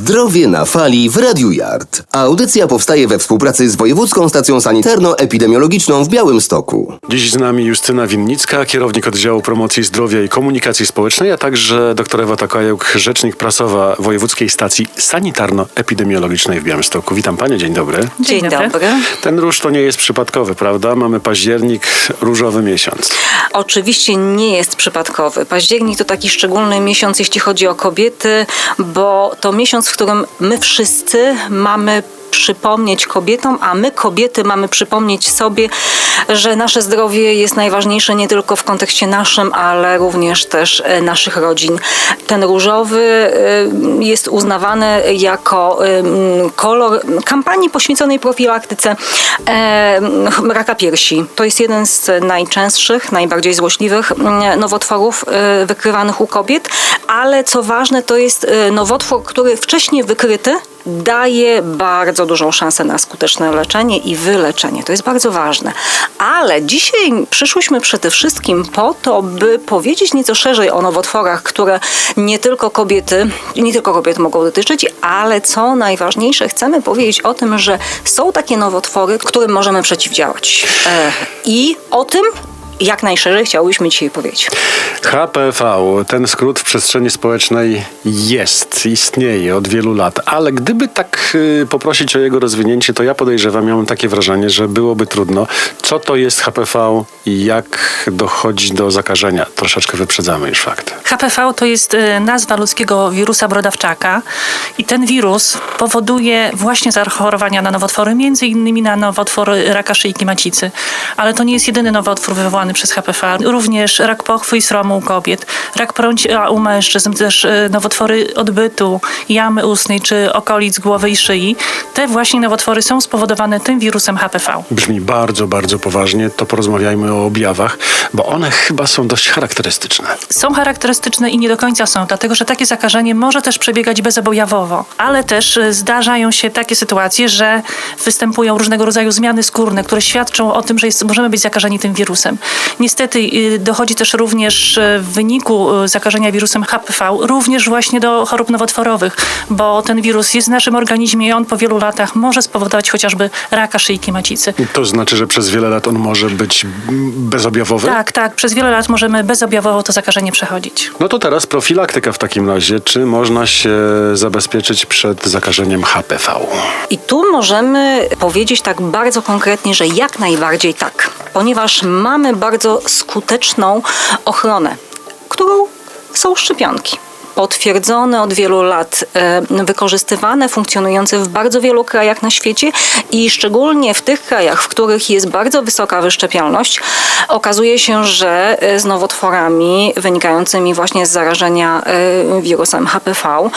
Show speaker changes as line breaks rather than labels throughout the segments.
Zdrowie na fali w Radiu Yard. Audycja powstaje we współpracy z Wojewódzką Stacją Sanitarno-Epidemiologiczną w Białymstoku.
Dziś z nami Justyna Winnicka, kierownik oddziału promocji zdrowia i komunikacji społecznej, a także dr Ewa Takajuk, rzecznik prasowa Wojewódzkiej Stacji Sanitarno-Epidemiologicznej w Białymstoku. Witam Panie, dzień dobry.
Dzień,
Dzień dobry.
dobry.
Ten róż to nie jest przypadkowy, prawda? Mamy październik, różowy miesiąc.
Oczywiście nie jest przypadkowy. Październik to taki szczególny miesiąc, jeśli chodzi o kobiety, bo to miesiąc, w którym my wszyscy mamy przypomnieć kobietom, a my kobiety mamy przypomnieć sobie, że nasze zdrowie jest najważniejsze nie tylko w kontekście naszym, ale również też e, naszych rodzin. Ten różowy e, jest uznawany jako kolor kampanii poświęconej profilaktyce raka piersi. To jest jeden z najczęstszych, najbardziej złośliwych mm, nowotworów e, wykrywanych u kobiet, ale co ważne, to jest nowotwór, który wcześniej wykryty daje bardzo dużą szansę na skuteczne leczenie i wyleczenie. To jest bardzo ważne. Ale dzisiaj przyszłyśmy przede wszystkim po to, by powiedzieć nieco szerzej o nowotworach, które nie tylko kobiety, nie tylko kobiet mogą dotyczyć, ale co najważniejsze, chcemy powiedzieć o tym, że są takie nowotwory, którym możemy przeciwdziałać. E, I o tym, jak najszerzej chciałybyśmy dzisiaj powiedzieć.
HPV, ten skrót w przestrzeni społecznej jest, istnieje od wielu lat, ale gdyby tak y, poprosić o jego rozwinięcie, to ja podejrzewam, miałem takie wrażenie, że byłoby trudno. Co to jest HPV i jak dochodzi do zakażenia? Troszeczkę wyprzedzamy już fakt.
HPV to jest e, nazwa ludzkiego wirusa brodawczaka i ten wirus powoduje właśnie zachorowania na nowotwory, między innymi na nowotwór raka szyjki macicy. Ale to nie jest jedyny nowotwór wywołany przez HPV. Również rak pochwy i sromu u kobiet, rak prącia u mężczyzn, też e, nowotwory odbytu, jamy ustnej czy okolic głowy i szyi. Te właśnie nowotwory są spowodowane tym wirusem HPV.
Brzmi bardzo, bardzo poważnie. To porozmawiajmy o objawach, bo one chyba są dość charakterystyczne.
są charakterystyczne i nie do końca są, dlatego że takie zakażenie może też przebiegać bezobjawowo, ale też y, zdarzają się takie sytuacje, że występują różnego rodzaju zmiany skórne, które świadczą o tym, że jest, możemy być zakażeni tym wirusem. Niestety y, dochodzi też również y, w wyniku y, zakażenia wirusem HPV również właśnie do chorób nowotworowych, bo ten wirus jest w naszym organizmie i on po wielu latach może spowodować chociażby raka szyjki macicy.
To znaczy, że przez wiele lat on może być bezobjawowy?
Tak, tak, przez wiele lat możemy bezobjawowo to zakażenie przechodzić.
No to teraz profilaktyka w takim razie. Czy można się zabezpieczyć przed zakażeniem HPV?
I tu możemy powiedzieć tak bardzo konkretnie, że jak najbardziej tak, ponieważ mamy bardzo skuteczną ochronę, którą są szczepionki. Potwierdzone od wielu lat, e, wykorzystywane, funkcjonujące w bardzo wielu krajach na świecie i szczególnie w tych krajach, w których jest bardzo wysoka wyszczepialność, okazuje się, że e, z nowotworami wynikającymi właśnie z zarażenia e, wirusem HPV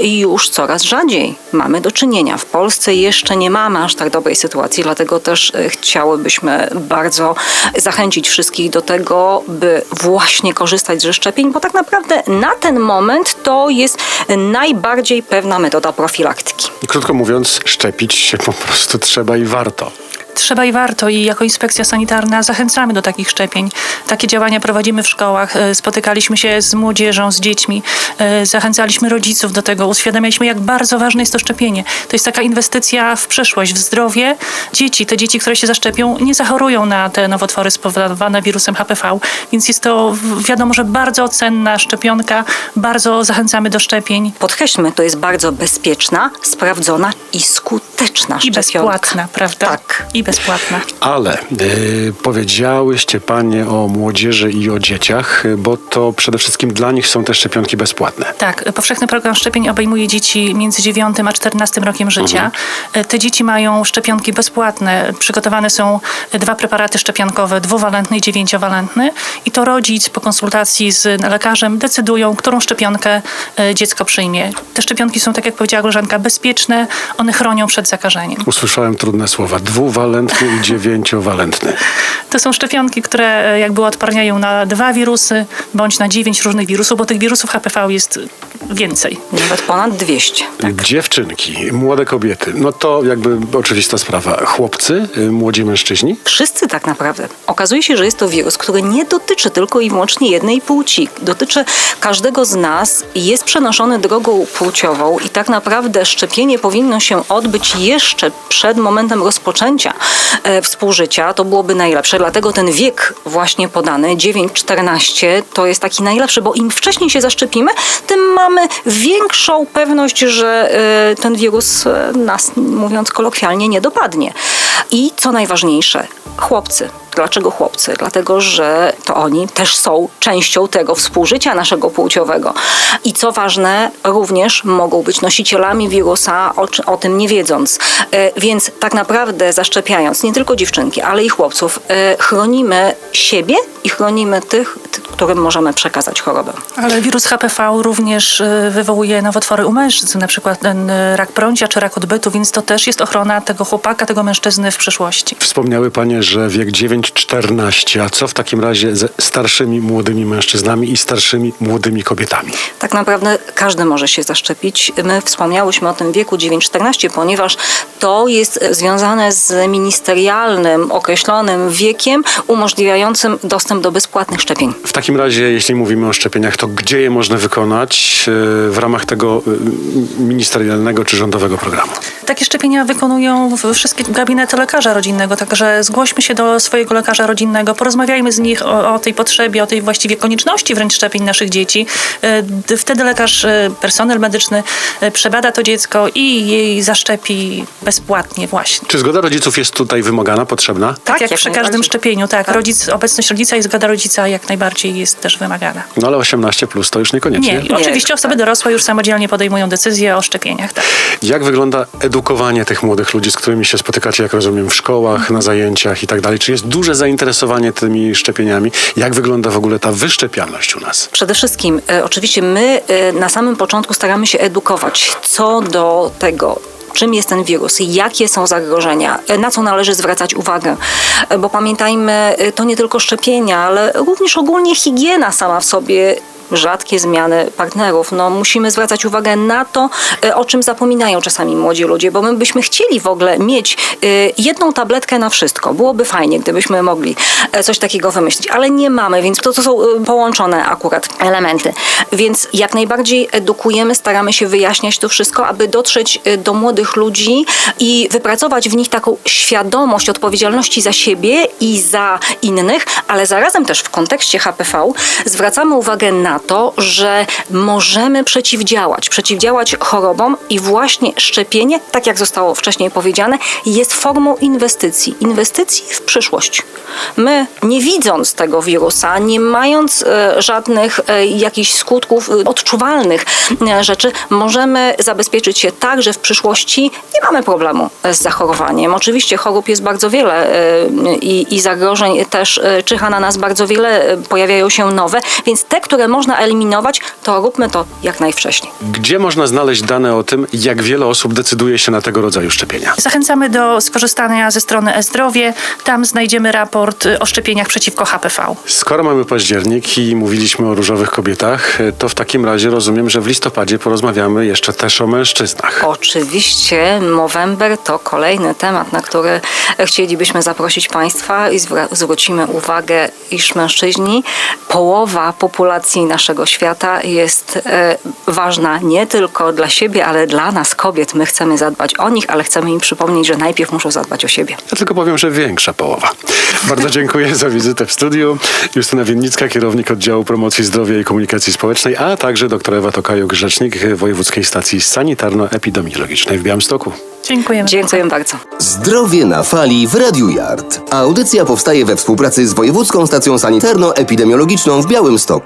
już coraz rzadziej mamy do czynienia. W Polsce jeszcze nie mamy aż tak dobrej sytuacji, dlatego też chciałybyśmy bardzo zachęcić wszystkich do tego, by właśnie korzystać ze szczepień, bo tak naprawdę na ten moment to jest najbardziej pewna metoda profilaktyki.
Krótko mówiąc, szczepić się po prostu trzeba i warto.
Trzeba i warto i jako inspekcja sanitarna zachęcamy do takich szczepień. Takie działania prowadzimy w szkołach. E, Spotykaliśmy się z młodzieżą, z dziećmi, e, zachęcaliśmy rodziców do tego, uświadamialiśmy, jak bardzo ważne jest to szczepienie. To jest taka inwestycja w przyszłość, w zdrowie dzieci. Te dzieci, które się zaszczepią, nie zachorują na te nowotwory spowodowane wirusem HPV, więc jest to wiadomo, że bardzo cenna szczepionka. Bardzo zachęcamy do szczepień.
Podkreślmy, to jest bardzo bezpieczna, sprawdzona i skuteczna
I
szczepionka.
bezpłatna, prawda?
Tak.
I
Ale y, powiedziałyście panie o młodzieży i o dzieciach, bo to przede wszystkim dla nich są te szczepionki bezpłatne.
Tak, powszechny program szczepień obejmuje dzieci między 9 a 14 rokiem życia. E, Te dzieci mają szczepionki bezpłatne. Przygotowane są dwa preparaty szczepionkowe, dwuwalentny i dziewięciowalentny. I to rodzic po konsultacji z lekarzem decydują, którą szczepionkę e, dziecko przyjmie. Te szczepionki są, tak jak powiedziała koleżanka, bezpieczne. One chronią przed zakażeniem.
Usłyszałem trudne słowa. Dwuwalentny dwuwalentny i dziewięciowalentny.
To są szczepionki, które e, jakby odparniają na dwa wirusy, bądź na dziewięć różnych wirusów, bo tych wirusów HPV jest więcej.
Nawet ponad 200.
Dziewczynki, młode kobiety, no to jakby oczywista sprawa. Chłopcy, y, młodzi mężczyźni.
Wszyscy tak naprawdę. Okazuje się, że jest to wirus, który nie dotyczy tylko i wyłącznie jednej płci. Dotyczy każdego z nas i jest przenoszony drogą płciową i tak naprawdę szczepienie powinno się odbyć jeszcze przed momentem rozpoczęcia e, współżycia. To byłoby najlepsze. Dlatego ten wiek właśnie podany, 9-14, to jest taki najlepszy, bo im wcześniej się zaszczepimy, tym mamy większą pewność, że e, ten wirus e, nas, mówiąc kolokwialnie, nie dopadnie. I co najważniejsze, chłopcy. Dlaczego chłopcy? Dlatego, że to oni też są częścią tego współżycia naszego płciowego. I co ważne, również mogą być nosicielami wirusa, o, o tym nie wiedząc. E, Więc tak naprawdę zaszczepiając nie tylko dziewczynki, ale i chłopców, e, chronimy siebie i chronimy tych, którym możemy przekazać chorobę.
Ale wirus HPV również y, wywołuje nowotwory u mężczyzn, na przykład ten y, rak prącia czy rak odbytu, więc to też jest ochrona tego chłopaka, tego mężczyzny w przyszłości.
Wspomniały panie, że wiek 9-14, a co w takim razie ze starszymi młodymi mężczyznami i starszymi młodymi kobietami?
Tak naprawdę każdy może się zaszczepić. My wspomniałyśmy o tym wieku 9-14, ponieważ to jest związane z ministerialnym, określonym wiekiem umożliwiającym dostęp do bezpłatnych szczepień.
W takim razie, jeśli mówimy o szczepieniach, to gdzie je można wykonać e, w ramach tego e, ministerialnego czy rządowego programu?
Takie szczepienia wykonują wszystkie gabinety lekarza rodzinnego, także zgłośmy się do swojego lekarza rodzinnego, porozmawiajmy z nich o, o tej potrzebie, o tej właściwie konieczności wręcz szczepień naszych dzieci. E, Wtedy lekarz, e, personel medyczny e, przebada to dziecko i jej zaszczepi bezpłatnie właśnie.
Czy zgoda rodziców jest tutaj wymagana, potrzebna?
Tak, jak,
jak
przy każdym szczepieniu, tak.
Tak.
Rodzic, obecność rodzica i zgoda rodzica jak najbardziej jest też wymagana.
No ale 18 plus to już niekoniecznie.
Nie, oczywiście osoby dorosłe już samodzielnie podejmują decyzje o szczepieniach, tak.
Jak wygląda edukowanie tych młodych ludzi, z którymi się spotykacie, jak rozumiem, w szkołach, na zajęciach i tak dalej? Czy jest duże zainteresowanie tymi szczepieniami? Jak wygląda w ogóle ta wyszczepialność u nas?
Przede wszystkim, e, oczywiście my e, na samym początku staramy się edukować co do tego, czym jest ten wirus, jakie są zagrożenia, e, na co należy zwracać uwagę. E, Bo pamiętajmy, e, to nie tylko szczepienia, ale również ogólnie higiena sama w sobie rzadkie zmiany partnerów. No, musimy zwracać uwagę na to, e, o czym zapominają czasami młodzi ludzie, bo my byśmy chcieli w ogóle mieć e, jedną tabletkę na wszystko. Byłoby fajnie, gdybyśmy mogli e, coś takiego wymyślić, ale nie mamy, więc to, to są połączone akurat elementy. Więc jak najbardziej edukujemy, staramy się wyjaśniać to wszystko, aby dotrzeć do młodych ludzi i wypracować w nich taką świadomość odpowiedzialności za siebie i za innych, ale zarazem też w kontekście HPV zwracamy uwagę na to, że możemy przeciwdziałać, przeciwdziałać chorobom i właśnie szczepienie, tak jak zostało wcześniej powiedziane, jest formą inwestycji, inwestycji w przyszłość. My, nie widząc tego wirusa, nie mając e, żadnych e, jakichś skutków e, odczuwalnych rzeczy, możemy zabezpieczyć się tak, że w przyszłości nie mamy problemu z zachorowaniem. Oczywiście chorób jest bardzo wiele i, i zagrożeń też czyha na nas bardzo wiele, pojawiają się nowe, więc te, które można eliminować, to róbmy to jak najwcześniej.
Gdzie można znaleźć dane o tym, jak wiele osób decyduje się na tego rodzaju szczepienia?
Zachęcamy do skorzystania ze strony e-zdrowie. Tam znajdziemy raport y, o szczepieniach przeciwko HPV.
Skoro mamy październik i mówiliśmy o różowych kobietach, to w takim razie rozumiem, że w listopadzie porozmawiamy jeszcze też o mężczyznach.
Oczywiście Movember to kolejny temat, na który chcielibyśmy zaprosić Państwa i zwrócimy uwagę, iż mężczyźni, połowa populacji naszego świata jest e, ważna nie tylko dla siebie, ale dla nas, kobiet. My chcemy zadbać o nich, ale chcemy im przypomnieć, że najpierw muszą zadbać o siebie.
Ja tylko powiem, że większa połowa. Bardzo dziękuję za wizytę w studiu. Justyna Winnicka, kierownik oddziału promocji zdrowia i komunikacji społecznej, a także dr Ewa Tokajuk, rzecznik Wojewódzkiej Stacji Sanitarno-Epidemiologicznej w Białymstoku.
Dziękujemy.
Dziękuję bardzo.
Zdrowie na fali w Radiu Yard. Audycja powstaje we współpracy z Wojewódzką Stacją Sanitarno-Epidemiologiczną w Białymstoku.